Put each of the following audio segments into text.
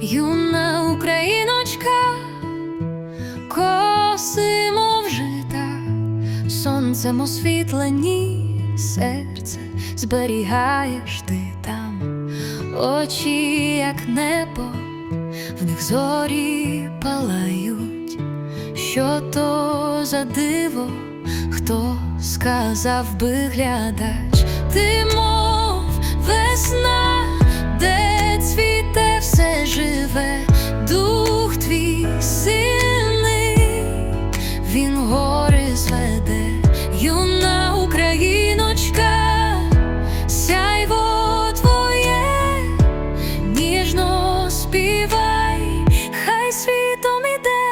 юна україночка, косимо вжита, сонцем освітлені серце зберігаєш ти там, очі, як небо, в них зорі палають, що то за диво, хто сказав би глядач, ти мов весна, співай, хай світом іде.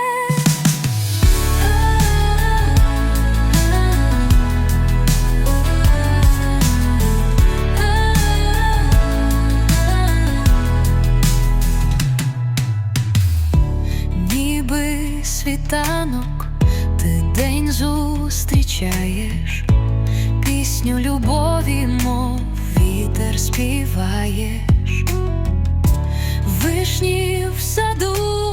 Ніби світанок, ти день зустрічаєш, пісню любові, мов вітер співаєш, вишні в саду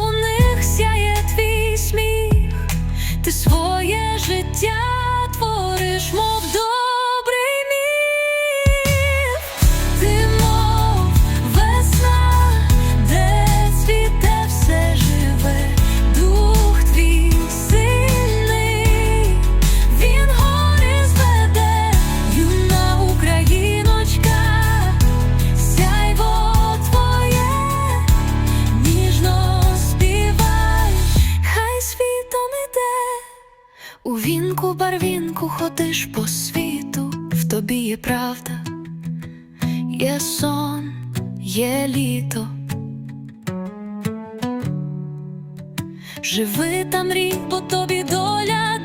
У вінку барвінку ходиш по світу, в тобі є правда, є сон, є літо. Живи та мрій, бо тобі доля